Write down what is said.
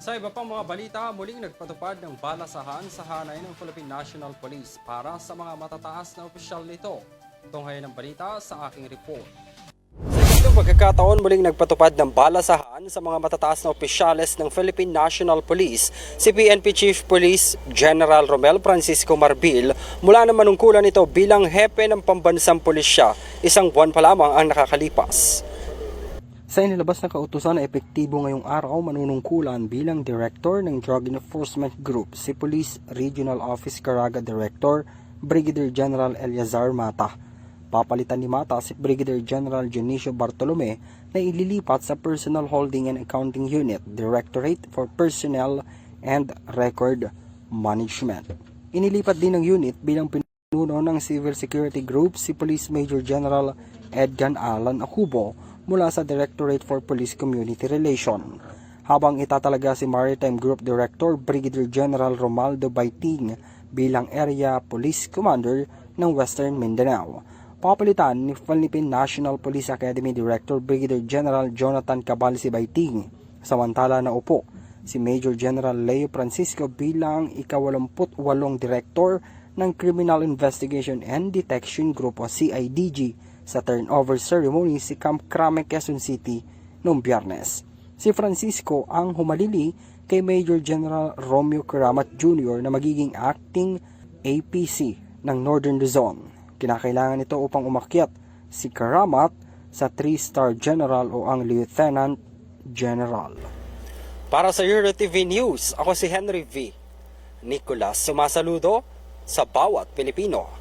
Sa iba pang mga balita, muling nagpatupad ng balasahan sa hanay ng Philippine National Police para sa mga matataas na opisyal nito. Tunghayan ng balita sa aking report. Sa pagkakataon, muling nagpatupad ng balasahan sa mga matataas na opisyales ng Philippine National Police si PNP Chief Police General Romel Francisco Marbil mula na manungkulan ito bilang hepe ng pambansang pulisya isang buwan pa lamang ang nakakalipas. Sa inilabas na kautusan na epektibo ngayong araw, manunungkulan bilang Director ng Drug Enforcement Group si Police Regional Office Caraga Director Brigadier General Eliazar Mata. Papalitan ni Mata si Brigadier General Dionisio Bartolome na ililipat sa Personal Holding and Accounting Unit, Directorate for Personnel and Record Management. Inilipat din ng unit bilang pinuno ng Civil Security Group si Police Major General Edgan Alan Akubo mula sa Directorate for Police Community Relation. Habang itatalaga si Maritime Group Director Brigadier General Romaldo Baiting bilang Area Police Commander ng Western Mindanao. Papalitan ni Philippine National Police Academy Director Brigadier General Jonathan Cabal si Baiting. Samantala na upo si Major General Leo Francisco bilang ikawalumput-walong Director ng Criminal Investigation and Detection Group o CIDG sa turnover ceremony si Camp Crame, Quezon City noong biyernes. Si Francisco ang humalili kay Major General Romeo Karamat Jr. na magiging acting APC ng Northern Luzon. Kinakailangan ito upang umakyat si Karamat sa 3-star general o ang Lieutenant General. Para sa Euro TV News, ako si Henry V. Nicolas sumasaludo sa bawat Pilipino.